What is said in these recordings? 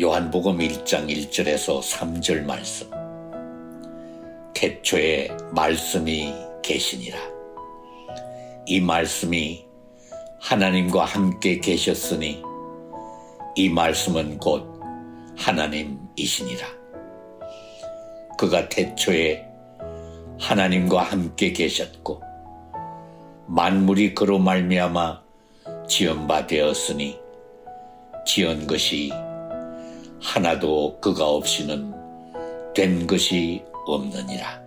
요한복음 1장 1절에서 3절 말씀. 태초에 말씀이 계시니라. 이 말씀이 하나님과 함께 계셨으니 이 말씀은 곧 하나님이시니라. 그가 태초에 하나님과 함께 계셨고 만물이 그로 말미암아 지은 바 되었으니 지은 것이 하나도 그가 없이는 된 것이 없느니라.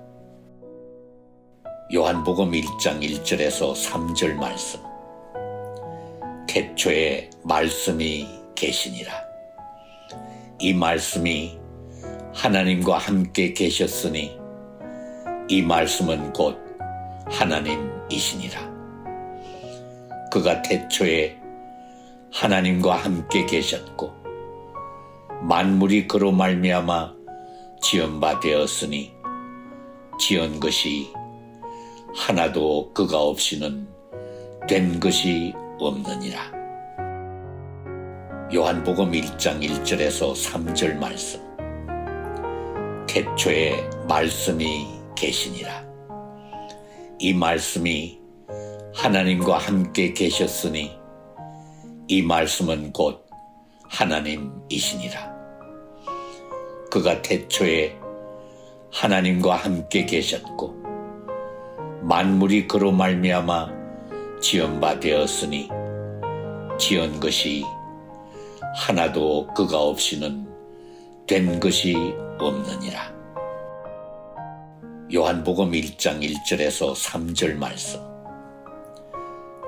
요한복음 1장 1절에서 3절 말씀. 태초에 말씀이 계시니라. 이 말씀이 하나님과 함께 계셨으니 이 말씀은 곧 하나님이시니라. 그가 태초에 하나님과 함께 계셨고 만물이 그로 말미암아 지은 바 되었으니 지은 것이 하나도 그가 없이는 된 것이 없느니라. 요한복음 1장 1절에서 3절 말씀. 태초에 말씀이 계시니라. 이 말씀이 하나님과 함께 계셨으니 이 말씀은 곧 하나님이시니라. 그가 태초에 하나님과 함께 계셨고 만물이 그로 말미암아 지은 바 되었으니 지은 것이 하나도 그가 없이는 된 것이 없느니라. 요한복음 1장 1절에서 3절 말씀.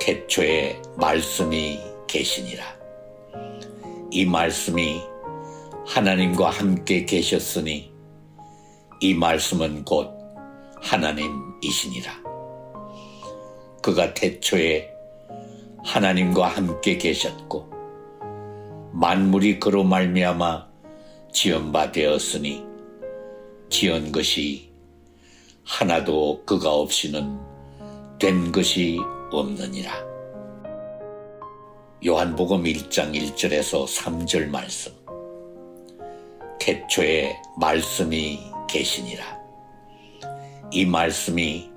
태초에 말씀이 계시니라. 이 말씀이 하나님과 함께 계셨으니 이 말씀은 곧 하나님이시니라. 그가 태초에 하나님과 함께 계셨고 만물이 그로 말미암아 지은 바 되었으니 지은 것이 하나도 그가 없이는 된 것이 없느니라. 요한복음 1장 1절에서 3절 말씀. 태초에 말씀이 계시니라. 이 말씀이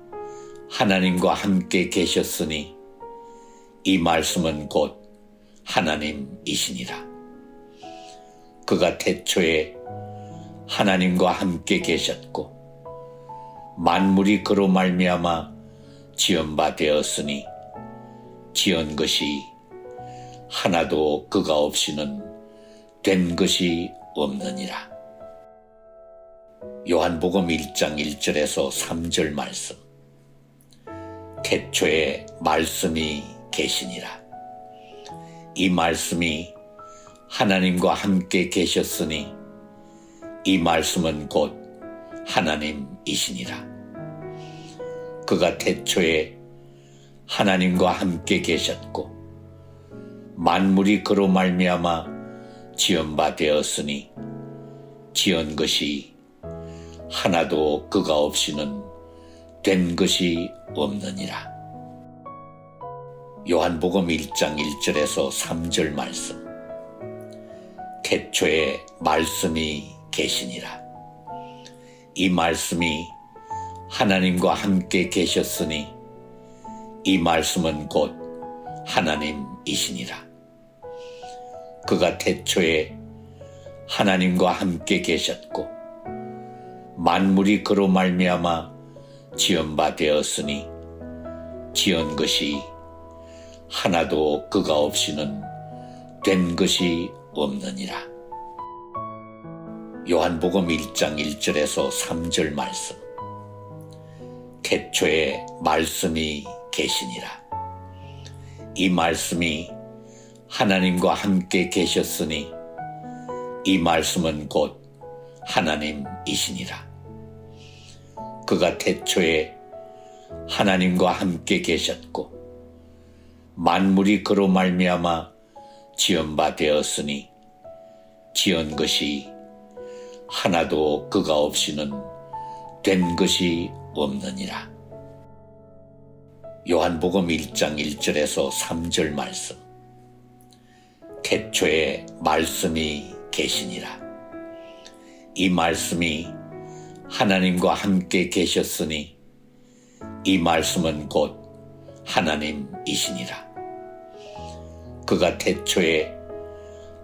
하나님과 함께 계셨으니 이 말씀은 곧 하나님이시니라. 그가 태초에 하나님과 함께 계셨고 만물이 그로 말미암아 지은 바 되었으니 지은 것이 하나도 그가 없이는 된 것이 없느니라. 요한복음 1장 1절에서 3절 말씀. 태초에 말씀이 계시니라. 이 말씀이 하나님과 함께 계셨으니 이 말씀은 곧 하나님이시니라. 그가 태초에 하나님과 함께 계셨고 만물이 그로 말미암아 지은 바 되었으니 지은 것이 하나도 그가 없이는 된 것이 없느니라. 요한복음 1장 1절에서 3절 말씀. 태초에 말씀이 계시니라. 이 말씀이 하나님과 함께 계셨으니 이 말씀은 곧 하나님이시니라. 그가 태초에 하나님과 함께 계셨고 만물이 그로 말미암아 지은 바 되었으니 지은 것이 하나도 그가 없이는 된 것이 없느니라. 요한복음 1장 1절에서 3절 말씀. 태초에 말씀이 계시니라. 이 말씀이 하나님과 함께 계셨으니 이 말씀은 곧 하나님이시니라. 그가 태초에 하나님과 함께 계셨고 만물이 그로 말미암아 지은 바 되었으니 지은 것이 하나도 그가 없이는 된 것이 없느니라. 요한복음 1장 1절에서 3절 말씀. 태초에 말씀이 계시니라. 이 말씀이 하나님과 함께 계셨으니 이 말씀은 곧 하나님이시니라. 그가 태초에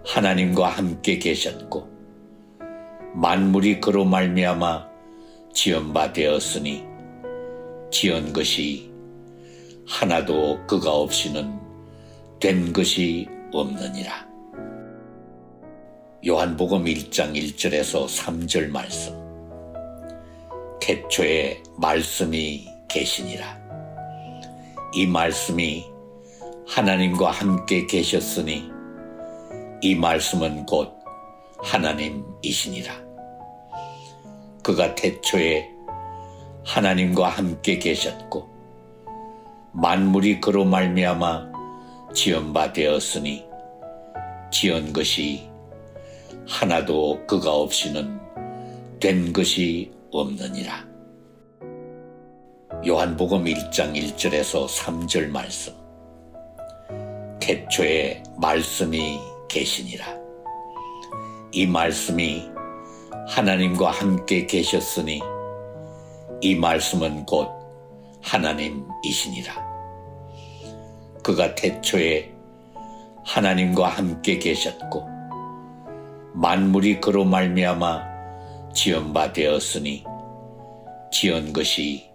하나님과 함께 계셨고 만물이 그로 말미암아 지은 바 되었으니 지은 것이 하나도 그가 없이는 된 것이 없느니라. 요한복음 1장 1절에서 3절 말씀. 태초에 말씀이 계시니라. 이 말씀이 하나님과 함께 계셨으니 이 말씀은 곧 하나님이시니라. 그가 태초에 하나님과 함께 계셨고 만물이 그로 말미암아 지은 바 되었으니 지은 것이 하나도 그가 없이는 된 것이 없느니라. 요한복음 1장 1절에서 3절 말씀. 태초에 말씀이 계시니라. 이 말씀이 하나님과 함께 계셨으니 이 말씀은 곧 하나님이시니라. 그가 태초에 하나님과 함께 계셨고 만물이 그로 말미암아 지은 바 되었으니 지은 것이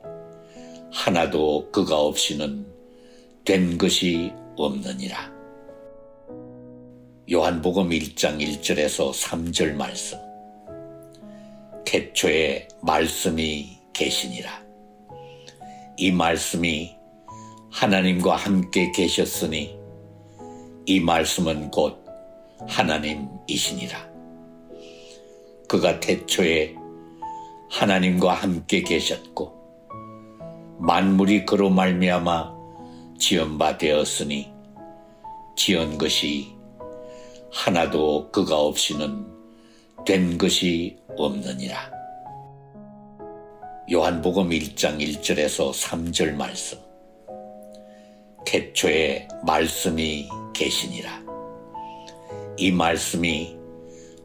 하나도 그가 없이는 된 것이 없느니라. 요한복음 1장 1절에서 3절 말씀. 태초에 말씀이 계시니라. 이 말씀이 하나님과 함께 계셨으니 이 말씀은 곧 하나님이시니라. 그가 태초에 하나님과 함께 계셨고 만물이 그로 말미암아 지은 바 되었으니 지은 것이 하나도 그가 없이는 된 것이 없느니라. 요한복음 1장 1절에서 3절 말씀. 태초에 말씀이 계시니라. 이 말씀이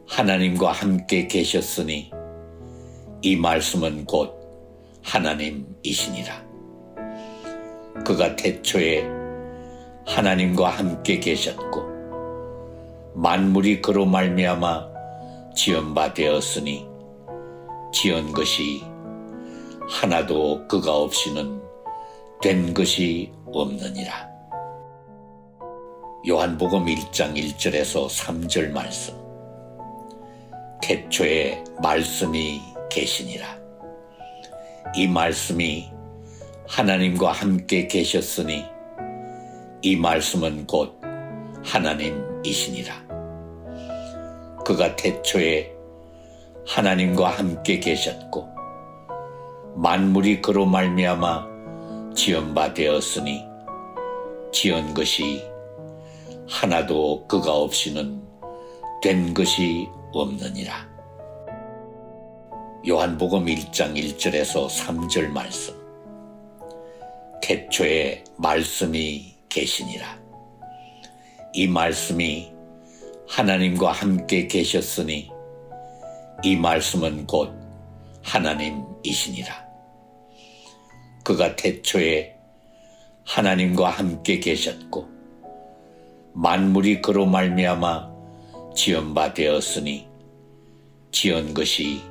하나님과 함께 계셨으니 이 말씀은 곧 하나님이시니라. 그가 태초에 하나님과 함께 계셨고 만물이 그로 말미암아 지은 바 되었으니 지은 것이 하나도 그가 없이는 된 것이 없느니라. 요한복음 1장 1절에서 3절 말씀. 태초에 말씀이 계시니라. 이 말씀이 하나님과 함께 계셨으니 이 말씀은 곧 하나님이시니라. 그가 태초에 하나님과 함께 계셨고 만물이 그로 말미암아 지은 바 되었으니 지은 것이 하나도 그가 없이는 된 것이 없느니라. 요한복음 1장 1절에서 3절 말씀. 태초에 말씀이 계시니라. 이 말씀이 하나님과 함께 계셨으니 이 말씀은 곧 하나님이시니라. 그가 태초에 하나님과 함께 계셨고 만물이 그로 말미암아 지은 바 되었으니 지은 것이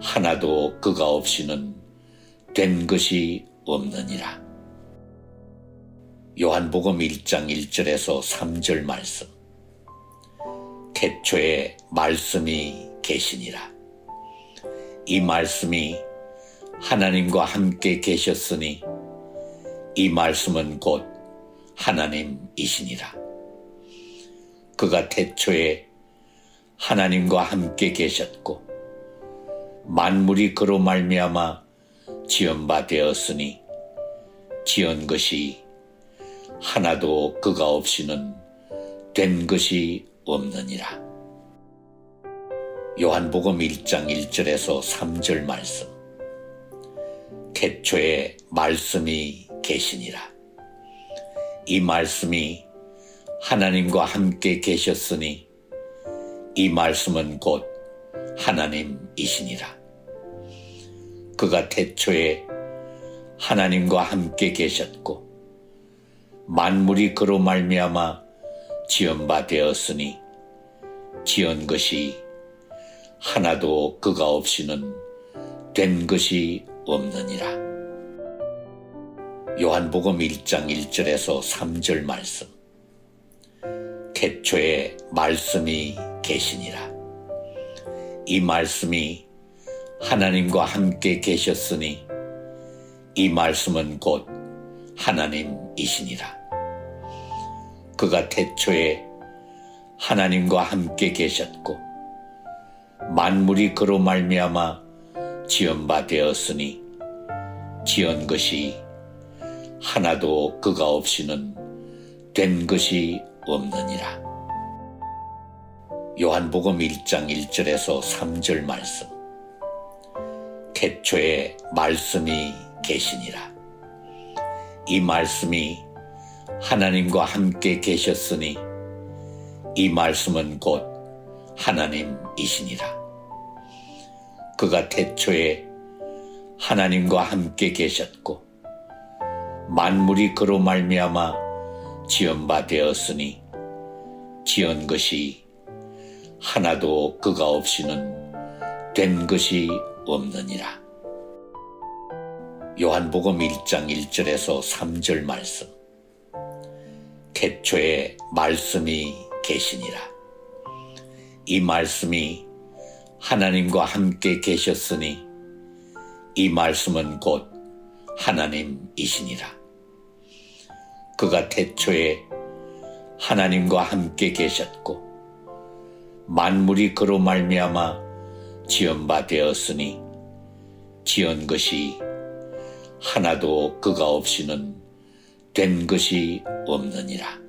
하나도 그가 없이는 된 것이 없느니라. 요한복음 1장 1절에서 3절 말씀. 태초에 말씀이 계시니라. 이 말씀이 하나님과 함께 계셨으니 이 말씀은 곧 하나님이시니라. 그가 태초에 하나님과 함께 계셨고 만물이 그로 말미암아 지은 바 되었으니 지은 것이 하나도 그가 없이는 된 것이 없느니라. 요한복음 1장 1절에서 3절 말씀. 태초에 말씀이 계시니라. 이 말씀이 하나님과 함께 계셨으니 이 말씀은 곧 하나님이시니라. 그가 태초에 하나님과 함께 계셨고 만물이 그로 말미암아 지은 바 되었으니 지은 것이 하나도 그가 없이는 된 것이 없느니라. 요한복음 1장 1절에서 3절 말씀. 태초에 말씀이 계시니라. 이 말씀이 하나님과 함께 계셨으니 이 말씀은 곧 하나님이시니라. 그가 태초에 하나님과 함께 계셨고 만물이 그로 말미암아 지은 바 되었으니 지은 것이 하나도 그가 없이는 된 것이 없느니라. 요한복음 1장 1절에서 3절 말씀. 태초에 말씀이 계시니라. 이 말씀이 하나님과 함께 계셨으니 이 말씀은 곧 하나님이시니라. 그가 태초에 하나님과 함께 계셨고 만물이 그로 말미암아 지은 바 되었으니 지은 것이 하나도 그가 없이는 된 것이 없느니라. 요한복음 1장 1절에서 3절 말씀. 태초에 말씀이 계시니라. 이 말씀이 하나님과 함께 계셨으니 이 말씀은 곧 하나님이시니라. 그가 태초에 하나님과 함께 계셨고 만물이 그로 말미암아 지은 바 되었으니 지은 것이 하나도 그가 없이는 된 것이 없느니라.